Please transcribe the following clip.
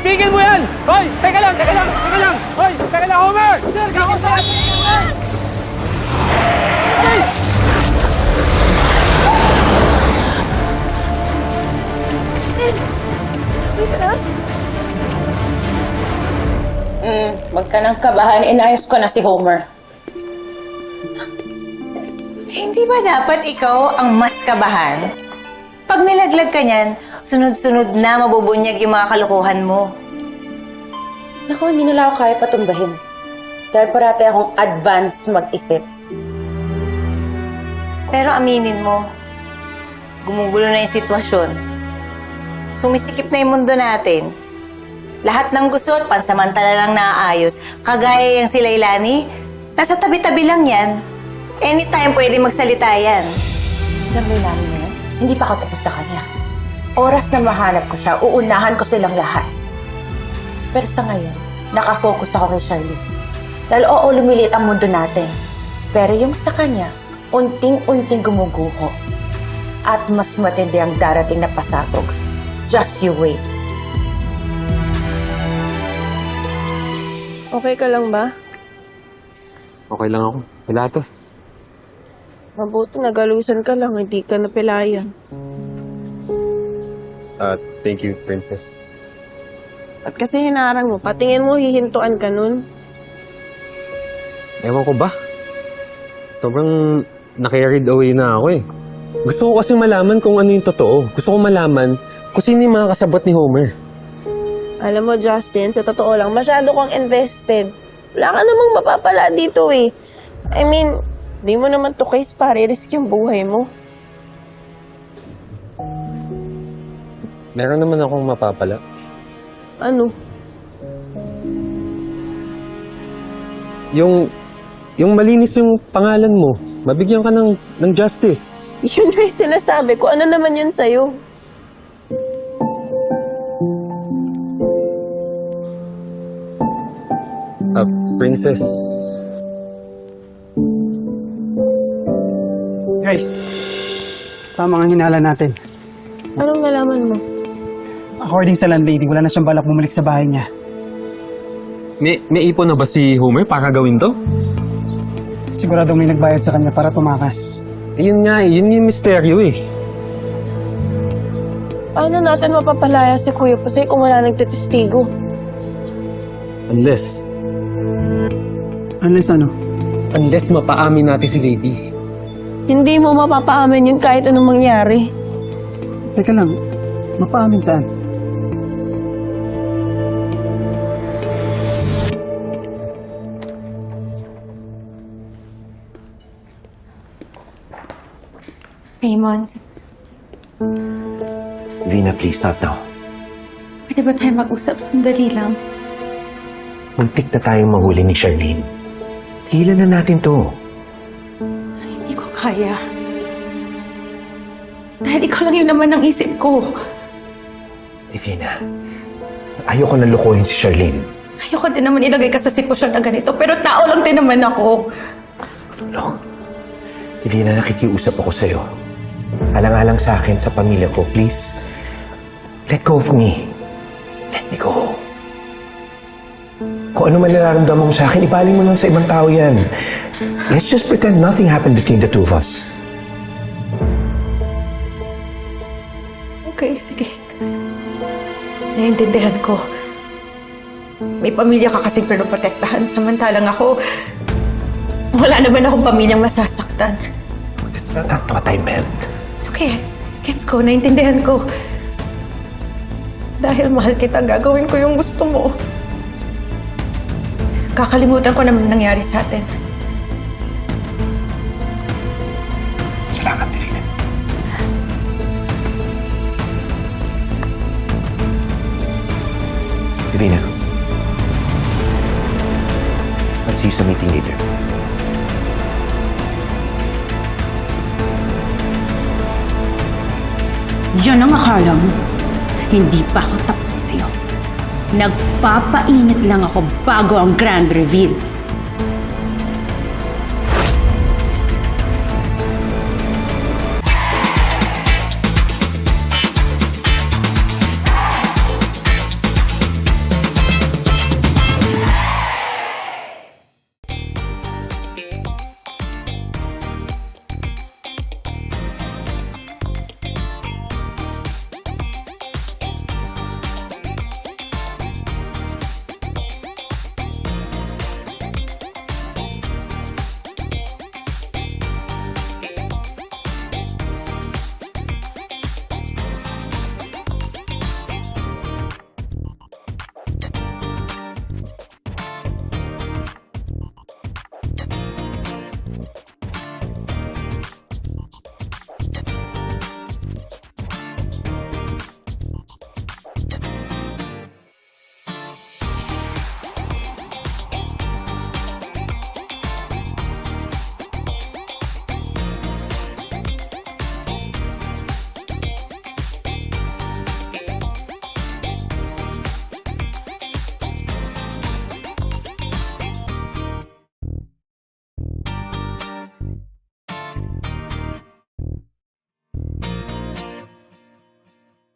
Tigil mo yan! Hoy! Teka lang, teka lang, teka lang! Hoy! Teka lang, Homer! Sir, kakausap! Sen, okay ka na? Hmm, wag ka nang kabahan. Inayos ko na si Homer. Hindi ba dapat ikaw ang mas kabahan? Pag nilaglag ka niyan, sunod-sunod na mabubunyag yung mga kalokohan mo. Naku, hindi nila ako kaya patumbahin. Dahil parati akong advance mag-isip. Pero aminin mo, gumugulo na yung sitwasyon. Sumisikip na yung mundo natin. Lahat ng gusot, pansamantala lang naaayos. Kagaya yung si Lailani, nasa tabi-tabi lang yan. Anytime pwede magsalita yan. Na yan? Hindi pa ako tapos sa kanya. Oras na mahanap ko siya, uunahan ko silang lahat. Pero sa ngayon, nakafocus ako kay Charlie. Dahil oo, lumiliit ang mundo natin. Pero yung sa kanya, unting-unting gumuguho. At mas matindi ang darating na pasabog. Just you wait. Okay ka lang ba? Okay lang ako. Wala to. Mabuti nagalusan ka lang, hindi ka napilayan. Uh, thank you, Princess. At kasi hinarang mo, patingin mo, hihintuan ka nun. Ewan ko ba? Sobrang nakarried away na ako eh. Gusto ko kasi malaman kung ano yung totoo. Gusto ko malaman kung sino yung mga kasabot ni Homer. Alam mo, Justin, sa totoo lang, masyado kang invested. Wala ka namang mapapala dito eh. I mean, di mo naman to case para risk yung buhay mo. Meron naman akong mapapala. Ano? Yung, yung malinis yung pangalan mo. Mabigyan ka ng, ng justice. Yun yung sinasabi ko. Ano naman yun sa'yo? Uh, Princess. Guys, tama ang hinala natin. Anong nalaman mo? According sa landlady, wala na siyang balak bumalik sa bahay niya. May, may ipon na ba si Homer para gawin to? Siguradong may nagbayad sa kanya para tumakas. Yun nga eh, yun yung misteryo eh. Paano natin mapapalaya si Kuya Pusay kung wala nagtitestigo? Unless, Unless ano, unless mapaamin natin si Baby. Hindi mo mapapaamin yun kahit anong mangyari. teka lang, mapaamin saan? Raymond, Vina, please, not now. pwede ba tayo mag-usap sandali lang? Muntik na tayong mahuli ni Charlene. Tigilan na natin to. Kaya. Dahil ikaw lang yung naman ang isip ko. Divina, ayoko na lukuhin si Charlene. Ayoko din naman ilagay ka sa sitwasyon na ganito, pero tao lang din naman ako. Look, Divina, nakikiusap ako sa'yo. Alang-alang sa akin, sa pamilya ko, please. Let go of me. Let me go. Kung ano man nararamdaman mo sa akin, ibaling mo lang sa ibang tao yan. Let's just pretend nothing happened between the two of us. Okay, sige. Naiintindihan ko. May pamilya ka kasing pinoprotektahan, samantalang ako, wala naman akong pamilyang masasaktan. That's not, not what I meant. It's okay. Gets ko, naiintindihan ko. Dahil mahal kita, gagawin ko yung gusto mo. Kakalimutan ko naman nangyari sa atin. Salamat, Divina. Divina. I'll see you sa meeting later. Yan ang akala mo. Hindi pa ako tapos sa'yo. Nagpapainit lang ako bago ang grand reveal.